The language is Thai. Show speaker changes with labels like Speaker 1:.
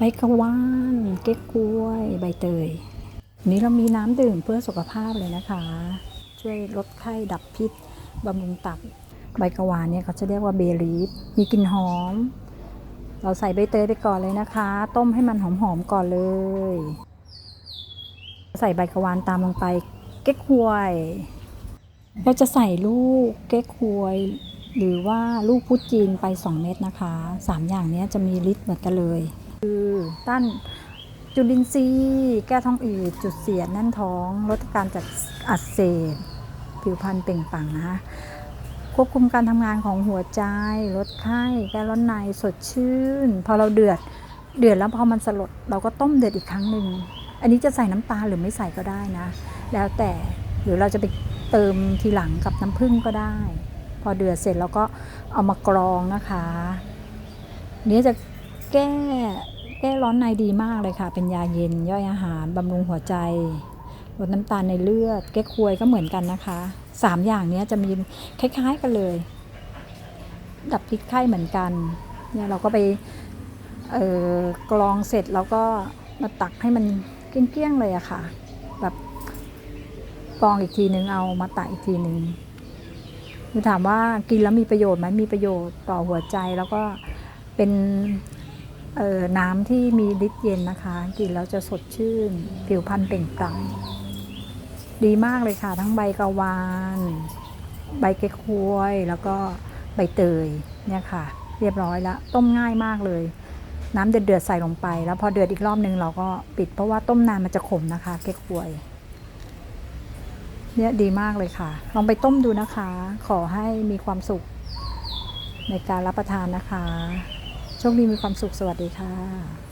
Speaker 1: ใบกะวานเก๊กกล้วย ใบเตยวันนี้เรามีน้ำดื่มเพื่อสุขภาพเลยนะคะ ช่วยลดไข้ดับพิษบำรุงตับ ใบกะวานเนี่ยเขาจะเรียกว่าเบลีฟมีกลิ่นหอม เราใส่ใบเตยไปก่อนเลยนะคะ ต้มให้มันหอมๆก่อนเลย ใส่ใบกะวานตามลงไป เก๊กฮวย เราจะใส่ลูกเก๊กฮวยหรือว่าลูกพุทจีนไป 2 เม็ดนะคะ 3 อย่างนี้จะมีฤทธิ์เหมือนกันเลย คือต้านจุลินทรีย์แก้ท้องอืดจุดเสียดแน่นท้อง ลดการจัดอักเสบผิวพรรณเปล่งปลั่งนะคะควบคุมการทำงานของหัวใจ ลดไข้ แก้ร้อนในสดชื่น พอเราเดือดเดือดแล้วพอมันสลดเราก็ต้มเดือดอีกครั้งหนึ่งอันนี้จะใส่น้ำตาลหรือไม่ใส่ก็ได้นะ แล้วแต่หรือเราจะไปเติมทีหลังกับน้ำผึ้งก็ได้ พอเดือดเสร็จเราก็เอามากรองนะคะนี้จะแก้ แก้ร้อนในดีมากเลยค่ะ เป็นยาเย็นย่อยอาหารบำรุงหัวใจลดน้ำตาลในเลือด แก้ควยก็เหมือนกันนะคะสามอย่างนี้จะมีคล้าย ๆกันเลย ดับพิษไข้เหมือนกันเนี่ยเราก็ไปกรองเสร็จแล้วก็มาตักให้มันเกลี้ยงๆเลยอะค่ะ แบบกรองอีกทีนึงเอามาตักอีกทีนึงคือถามว่ากินแล้วมีประโยชน์ไหมมีประโยชน์ต่อหัวใจแล้วก็เป็น เอ่อน้ำที่มีฤทธิ์เย็นนะคะ กินแล้วจะสดชื่น ผิวพรรณเปล่งปลั่งดีมากเลยค่ะ ทั้งใบกะวาน ใบเก๊กฮวยแล้วก็ใบเตยเนี่ยค่ะ เรียบร้อยแล้ว ต้มง่ายมากเลย น้ำเดือดๆใส่ลงไป แล้วพอเดือดอีกรอบนึงเราก็ปิดเพราะว่าต้มนานมันจะขมนะคะ เก๊กฮวยเนี่ยดีมากเลยค่ะ ลองไปต้มดูนะคะ ขอให้มีความสุขในการรับประทานนะคะ โชคดีมีความสุขสวัสดีค่ะ